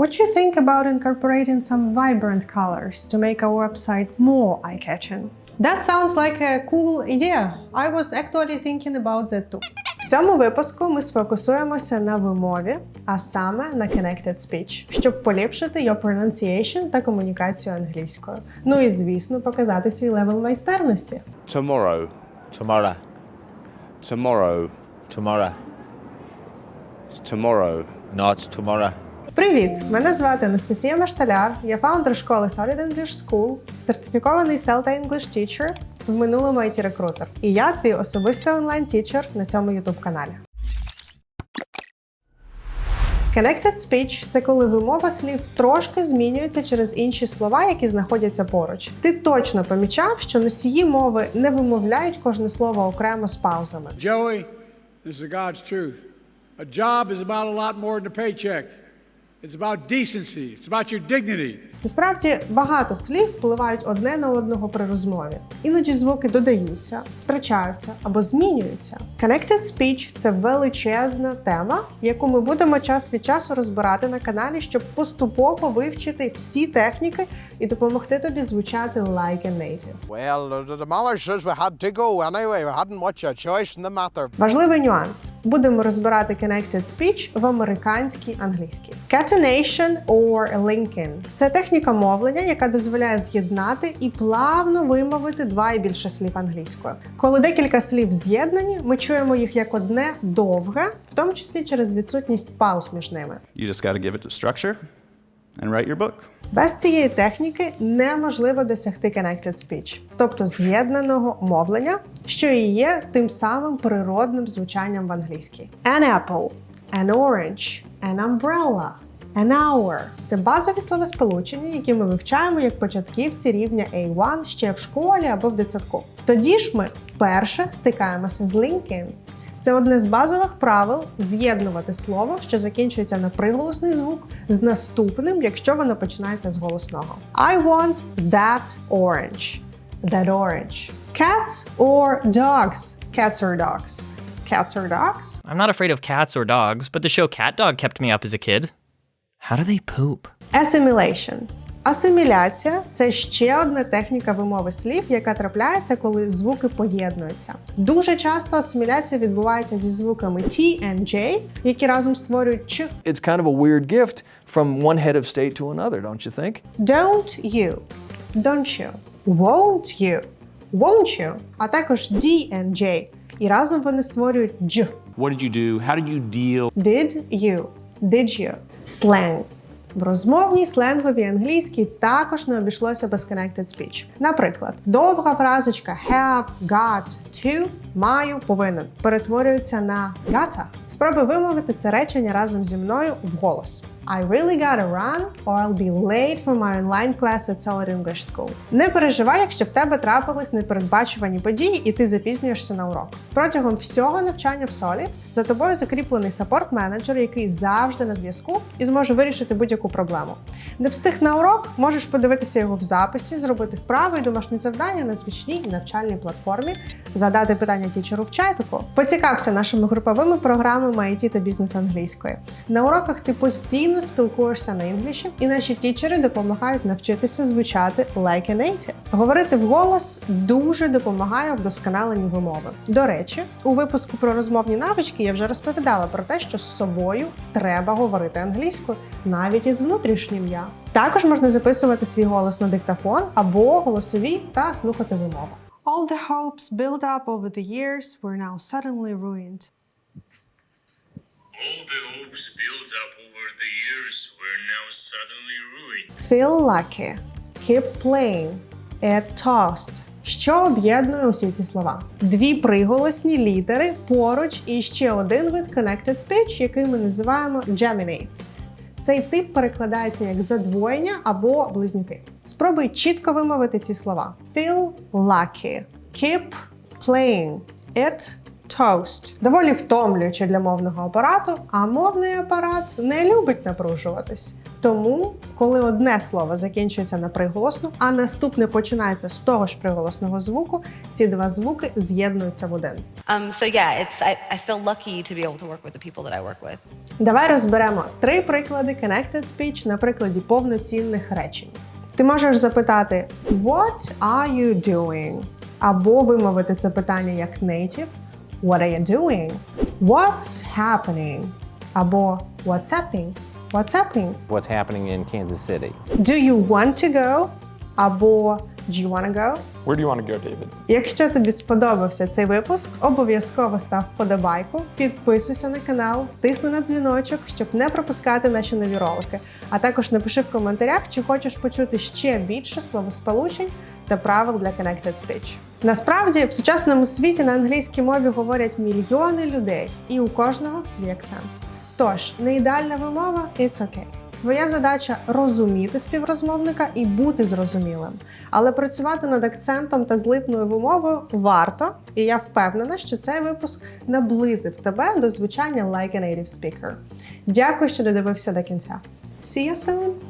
What you think about incorporating some vibrant colors to make our website more eye-catching? That sounds like a cool idea. I was actually thinking about that too. В цьому випуску ми сфокусуємося на вимові, а саме на Connected Speech, щоб поліпшити your pronunciation та комунікацію англійською. Ну і звісно, показати свій левел майстерності. Tomorrow. Tomorrow. Tomorrow. Tomorrow. It's tomorrow. No, it's tomorrow. Привіт! Мене звати Анастасія Машталяр. Я фаундер школи Solid English School, сертифікований Celta English Teacher, в минулому it рекрутер І я твій особистий онлайн-тічер на цьому youtube каналі. Connected Speech – це коли вимова слів трошки змінюється через інші слова, які знаходяться поруч. Ти точно помічав, що носії мови не вимовляють кожне слово окремо з паузами. Joey, this is God's truth. A job is about a lot more than a paycheck. It's about decency. It's about your dignity. Насправді багато слів впливають одне на одного при розмові. Іноді звуки додаються, втрачаються або змінюються. Connected Speech – це величезна тема, яку ми будемо час від часу розбирати на каналі, щоб поступово вивчити всі техніки і допомогти тобі звучати like a native. Well, the, we had to go anyway. We hadn't much a choice in the matter. Важливий нюанс. Будемо розбирати Connected Speech в американській англійській. Catenation or linking – це техніка мовлення, яка дозволяє з'єднати і плавно вимовити два і більше слів англійською. Коли декілька слів з'єднані, ми чуємо їх як одне довге, в тому числі через відсутність пауз між ними. You just got to give it a structure and write your book. Без цієї техніки неможливо досягти Connected Speech, тобто з'єднаного мовлення, що і є тим самим природним звучанням в англійській. An apple, an orange, an umbrella, an hour – це базові словосполучення, які ми вивчаємо як початківці рівня A1 ще в школі або в дитсадку. Тоді ж ми вперше стикаємося з linking. Це одне з базових правил з'єднувати слово, що закінчується на приголосний звук, з наступним, якщо воно починається з голосного. I want that orange. That orange. Cats or dogs? Cats or dogs? Cats or dogs? I'm not afraid of cats or dogs, but the show Cat Dog kept me up as a kid. How do they poop? Assimilation. Асиміляція це ще одна техніка вимови слів, яка трапляється, коли звуки поєднуються. Дуже часто асиміляція відбувається зі звуками T and J, які разом створюють Ч. it's kind of a weird gift from one head of state to another, don't you think? Don't you, don't you, won't you, won't you, а також D and J. І разом вони створюють Дж. What did you do? How did you deal? Did you, did you. Сленг. В розмовній сленговій англійській також не обійшлося без connected speech. Наприклад, довга фразочка have, got, to, маю, повинен перетворюється на gotta. Спробуй вимовити це речення разом зі мною вголос. I really gotta run or I'll be late for my online class at Solid English School. Не переживай, якщо в тебе трапились непередбачувані події і ти запізнюєшся на урок. Протягом всього навчання в Solid за тобою закріплений саппорт-менеджер, який завжди на зв'язку і зможе вирішити будь-яку проблему. Не встиг на урок, можеш подивитися його в записі, зробити вправи і домашні завдання на звичній навчальній платформі, задати питання тічеру в чатику. Поцікався нашими груповими програмами IT та бізнес англійської. На уроках ти постійно спілкуєшся на інгліші, і наші тічери допомагають навчитися звучати like a native. Говорити вголос дуже допомагає вдосконаленню вимови. До речі, у випуску про розмовні навички я вже розповідала про те, що з собою треба говорити англійською, навіть із внутрішнім я. Також можна записувати свій голос на диктофон або голосові та слухати вимову. All the hopes built up over the years were now suddenly ruined. All the hopes built up over the years were now suddenly ruined. Feel lucky. Keep playing. It tossed. Що об'єднує усі ці слова? Дві приголосні літери поруч і ще один вид connected speech, який ми називаємо geminates. Цей тип перекладається як задвоєння або близнюки. Спробуй чітко вимовити ці слова: Feel lucky. Keep playing. It toast. Доволі втомлююче для мовного апарату, а мовний апарат не любить напружуватись. Тому, коли одне слово закінчується на приголосну, а наступне починається з того ж приголосного звуку, ці два звуки з'єднуються в один. Um, so yeah, it's I, I feel lucky to be able to work with the people that I work with. Давай розберемо три приклади connected speech на прикладі повноцінних речень. Ти можеш запитати What are you doing? Або вимовити це питання як native What are you doing? What's happening? Або What's happening? What's happening? What's happening in Kansas City? Do you want to go? Або Do you want to go? Where do you want to go, David? Якщо тобі сподобався цей випуск, обов'язково став вподобайку, підписуйся на канал, тисни на дзвіночок, щоб не пропускати наші нові ролики. А також напиши в коментарях, чи хочеш почути ще більше словосполучень та правил для Connected Speech. Насправді, в сучасному світі на англійській мові говорять мільйони людей, і у кожного свій акцент. Тож, не ідеальна вимова it's okay. Твоя задача розуміти співрозмовника і бути зрозумілим. Але працювати над акцентом та злитною вимовою варто, і я впевнена, що цей випуск наблизив тебе до звучання like a native speaker. Дякую, що додивився до кінця. See you soon!